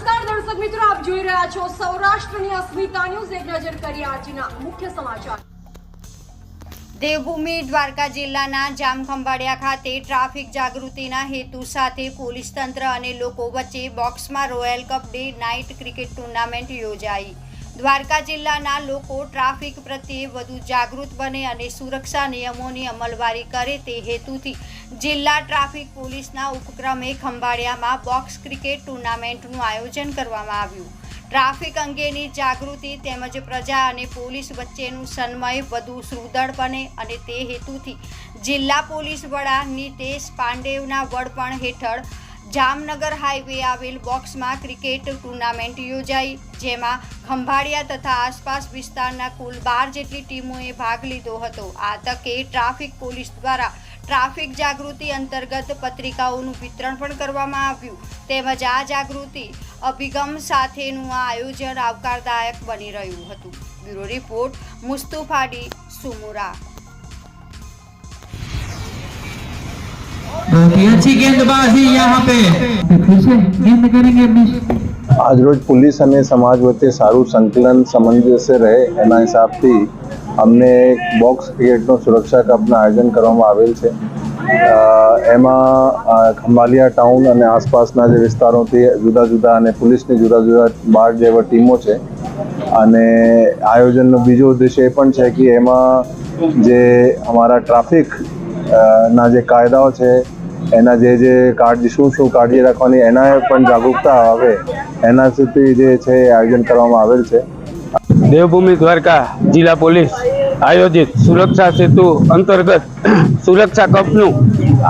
નમસ્કાર દર્શક મિત્રો, આપ જોઈ રહ્યા છો સૌરાષ્ટ્રની અસ્મિતા ન્યૂઝ. એક નજર કરીએ આજના મુખ્ય સમાચાર. દેવભૂમિ દ્વારકા જિલ્લાના જામખંભાળિયા ખાતે ટ્રાફિક જાગૃતિના હેતુ સાથે પોલીસ તંત્ર અને લોકો વચ્ચે બોક્સમાં royal cup day night cricket tournament યોજાઈ. દ્વારકા જિલ્લાના લોકો ટ્રાફિક પ્રત્યે વધુ જાગૃત બને અને સુરક્ષા નિયમોની અમલવારી કરે તે હેતુથી જિલ્લા ટ્રાફિક પોલીસના ઉપક્રમે ખંભાળિયામાં બોક્સ ક્રિકેટ ટુર્નામેન્ટનું આયોજન કરવામાં આવ્યું. ટ્રાફિક અંગેની જાગૃતિ તેમજ પ્રજા અને પોલીસ વચ્ચેનું સન્મય વધુ સુદૃઢ બને અને તે હેતુથી જિલ્લા પોલીસ વડા નિતેશ પાંડેવના વડપણ હેઠળ જામનગર હાઈવે આવેલ બોક્સમાં ક્રિકેટ ટુર્નામેન્ટ યોજાઈ, જેમાં ખંભાળિયા તથા આસપાસ વિસ્તારના કુલ બાર જેટલી ટીમોએ ભાગ લીધો હતો. આ તકે ટ્રાફિક પોલીસ દ્વારા ટ્રાફિક જાગૃતિ અંતર્ગત પત્રિકાઓનું વિતરણ પણ કરવામાં આવ્યું. તેમજ આ જાગૃતિ અભિગમ સાથેનું આ આયોજન આવકારદાયક બની રહ્યું હતું. Bureau report, Mustufadi Sumura. बहुत ही अच्छी गेंदबाजी यहाँ पे फिर से गेंद करेंगे मिस આજરોજ પોલીસ અને સમાજ વચ્ચે સારું સંકલન સમંજસ્ય રહે એના હિસાબથી અમને એક બોક્સ ક્રિકેટનો સુરક્ષા કપનું આયોજન કરવામાં આવેલ છે અ, એમાં અ, ખંભાલિયા ટાઉન અને આસપાસના જે વિસ્તારોથી જુદા જુદા અને પોલીસની જુદા જુદા બાર જેવા ટીમો છે અને આયોજનનો બીજો ઉદ્દેશ્ય એ પણ છે કે એમાં જે અમારા ટ્રાફિક અ, ના જે કાયદાઓ છે, એના જે જે કાળજી શું શું કાળજી રાખવાની, એના પણ જાગૃતતા આવે. એના સુધી જે છે આયોજન કરવામાં આવેલ છે. દેવભૂમિ દ્વારકા જિલ્લા પોલીસ આયોજિત સુરક્ષા સેતુ અંતર્ગત સુરક્ષા કપનું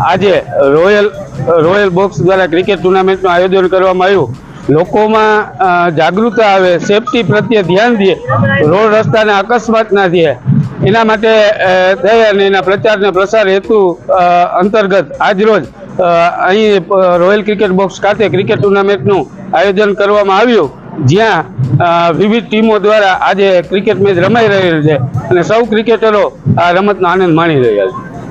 આજે રોયલ રોયલ બોક્સ દ્વારા ક્રિકેટ ટુર્નામેન્ટનું આયોજન કરવામાં આવ્યું. લોકોમાં જાગૃતતા આવે, સેફટી પ્રત્યે ધ્યાન દે, રોડ રસ્તાના અકસ્માત ના થાય. એના માટે અ, અને એના પ્રચાર અને પ્રસાર હેતુ અંતર્ગત આજરોજ અહીં રોયલ ક્રિકેટ બોક્સ ખાતે ક્રિકેટ ટુર્નામેન્ટનું આયોજન કરવામાં આવ્યું. જ્યાં વિવિધ ટીમો દ્વારા આજે ક્રિકેટ મેચ રમાઈ રહેલ છે અને સૌ ક્રિકેટરો આ રમતનો આનંદ માણી રહ્યા છે.